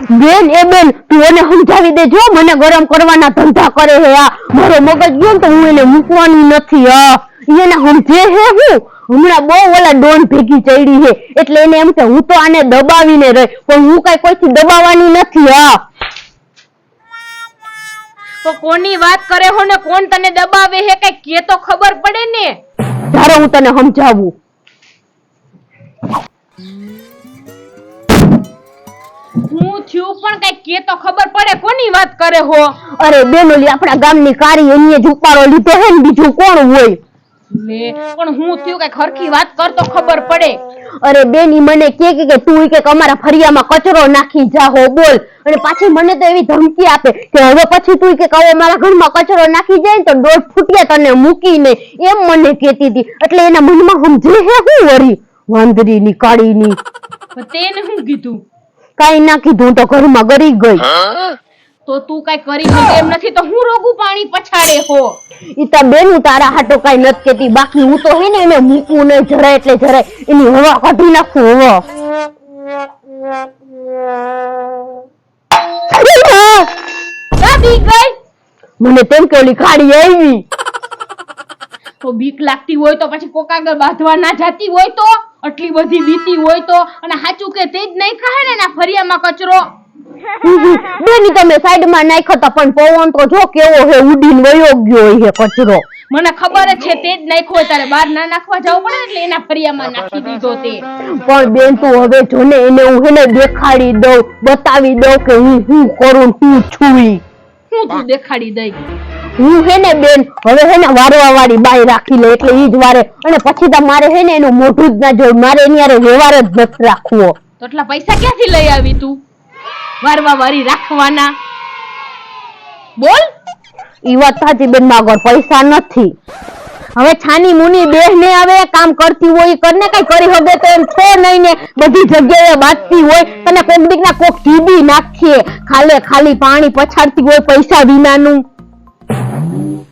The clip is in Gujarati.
બેન એ બેન તું એને સમજાવી દેજો મને ગરમ કરવાના ધંધા કરે હે આ. મારો મગજ ગયો તો હું એને મૂકવાની નથી આ એને સમજે હે હું? હમણાં બહુ ઓલા ડોન ભેગી ચડી હે એટલે એને એમ કે હું તો આને દબાવીને રહી પણ હું કઈ કોઈથી દબાવવાની નથી આ તો કોની વાત કરે હો ને કોણ તને દબાવે હે કઈ કે તો ખબર પડે ને. ધારો હું તને સમજાવું. હું થયું પણ કઈ કે તો ખબર પડે કોની વાત કરે હો? અરે બેન ઓલી આપણા ગામની કારી એની જ ઉપાડો લીધો હે ને બીજું કોણ હોય? લે પણ હું થયું કઈ ખરખી વાત કર તો ખબર પડે. અરે બેન મને કે કે તું કે અમારા ફરિયામાં કચરો નાખી જાહો બોલ. અને પાછી મને તો એવી ધમકી આપે કે હવે પછી તું કે હવે મારા ઘરમાં કચરો નાખી જાય તો દોઢ ફૂટે તને મૂકી નહીં એમ મને કહેતી હતી. એટલે એના મનમાં સમજે હે હું વરી વાંદરીની કાળીની? તેને હું કીધું? કાઈ ના કીધું તો ઘરમાં ગરી ગઈ. તો તું કઈ કરી શકે એમ નથી તો હું રોગું પાણી પછાડે હો. ઈ તો બેન હું તારા હાટો કઈ નથી કેતી બાકી હું તો હે ને એને મૂકું ને જરાય એટલે જરાય. એની હવા કાઢી નાખું હવા. મને તેમ કે ઓલી ખાડી આવી. તો બીક લાગતી હોય તો પછી કોકાગર બાંધવા ના જાતી હોય તો? આટલી બધી બીતી હોય તો અને સાચું કે તે જ નહીં ખાય ને એના ફરિયામાં કચરો? બેની તમે સાઈડમાં નાખ્યો તો પણ પવન તો જો કેવો હે ઉડીને વયો ગયો હે કચરો. મને ખબર છે તે જ નાખ્યો તારે બહાર ના નાખવા જવું પડે એટલે એના ફરિયામાં નાખી દીધો તે. પણ બેન તું હવે જો ને એને હું હેને દેખાડી દઉં બતાવી દઉં કે હું શું કરું શું છું હું તું દેખાડી દઈ? હું હે ને બેન હવે હે ને વારવા વાળી બાઈ રાખી લે એટલે ઈ જ વારે. અને પછી તો મારે હે ને એનું મોઢું જ ના જોયું મારે એની હારે વ્યવહાર જ નથી રાખવો. તો એટલા પૈસા ક્યાંથી લઈ આવી તું? વારવા વારી રાખવાના. બોલ. ઈ વાત સાચી બેન માગર પૈસા નથી. હવે છાની મુની બેહ ને આવે કામ કરતી હોય કરને કઈ કરી હવે તો એમ છો નહીં ને. બધી જગ્યાએ બાંધતી હોય તને કોક દીક ના કોક જીબી નાખીએ. ખાલે ખાલી પાણી પછાડતી હોય પૈસા વિનાનું. Thank you.